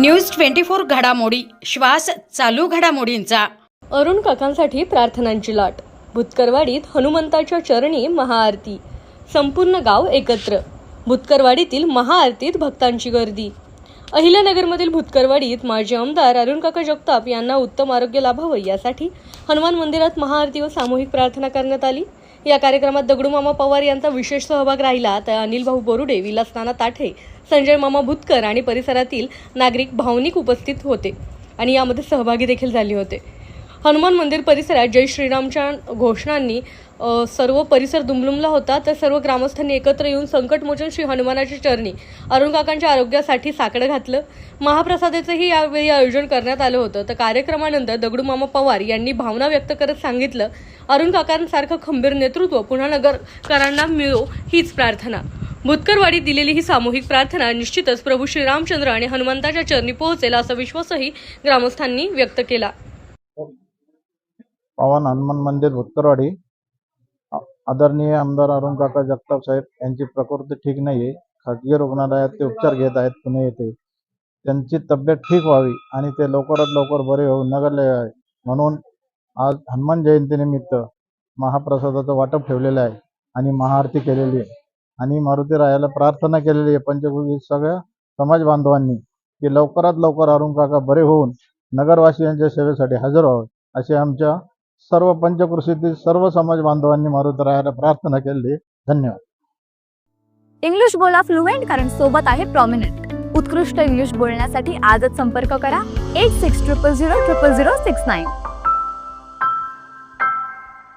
News twenty four घडामोडी. श्वास चालू घडामोडींचा. अरुण काकांसाठी प्रार्थनांची लाट. भुतकरवाडीत हनुमंताच्या चरणी महाआरती. संपूर्ण गाव एकत्र. भुतकरवाडीतील महाआरतीत भक्तांची गर्दी. अहिल्यानगरमधील भुतकरवाडीत माजी आमदार अरुण काका जगताप यांना उत्तम आरोग्य लाभावं यासाठी हनुमान मंदिरात महाआरती व सामूहिक प्रार्थना करण्यात आली. या कार्यक्रमात दगडूमामा पवार यांचा विशेष सहभाग राहिला तर अनिल भाऊ बोरुडे विलास नाना ताठे संजय मामा भुतकर आणि परिसरातील नागरिक भावनिक उपस्थित होते आणि यामध्ये सहभागी देखील झाले होते. हनुमान मंदिर परिसरात जय श्रीरामच्या घोषणांनी सर्व परिसर दुमलुमला होता. तर सर्व ग्रामस्थांनी एकत्र येऊन संकटमोचन श्री हनुमानाच्या चरणी अरुण काकांच्या आरोग्यासाठी साकडं घातलं. महाप्रसादाचंही यावेळी आयोजन करण्यात आलं होतं. तर कार्यक्रमानंतर दगडूमामा पवार यांनी भावना व्यक्त करत सांगितलं अरुण काकांसारखं खंबीर नेतृत्व पुन्हा नगरकरांना मिळो हीच प्रार्थना. भूतकरवाडी दिलेली ही सामूहिक प्रार्थना निश्चितच प्रभू श्रीरामचंद्र आणि हनुमंताच्या चरणी पोहोचेल असा विश्वासही ग्रामस्थांनी व्यक्त केला. पवन हनुमान मंदिर भुतकरवाडी आदरणीय आमदार अरुण काका जगताप साहेब यांची प्रकृती ठीक नाही आहे खाजगी रुग्णालयात ते उपचार घेत आहेत पुणे येथे. त्यांची तब्येत ठीक व्हावी आणि ते लवकरात लवकर बरे होऊन नगरले आहे म्हणून आज हनुमान जयंतीनिमित्त महाप्रसादाचं वाटप ठेवलेलं आहे आणि महाआरती केलेली आहे. आणि मारुती रायाला प्रार्थना केलेली आहे. पंचभूमी सगळ्या समाज बांधवांनी की लवकरात लवकर अरुण काका बरे होऊन नगरवासियांच्या सेवेसाठी हजर व्हावे अशी आमच्या सर्व पंचकृषीतील सर्व समाज बांधवांनी मारुतरायाला प्रार्थना केली. धन्यवाद. इंग्लिश बोला फ्लुएंट कारण सोबत आहे प्रॉमिनंट उत्कृष्ट इंग्लिश बोलण्यासाठी आजच संपर्क करा. Eight six triple zero triple zero six nine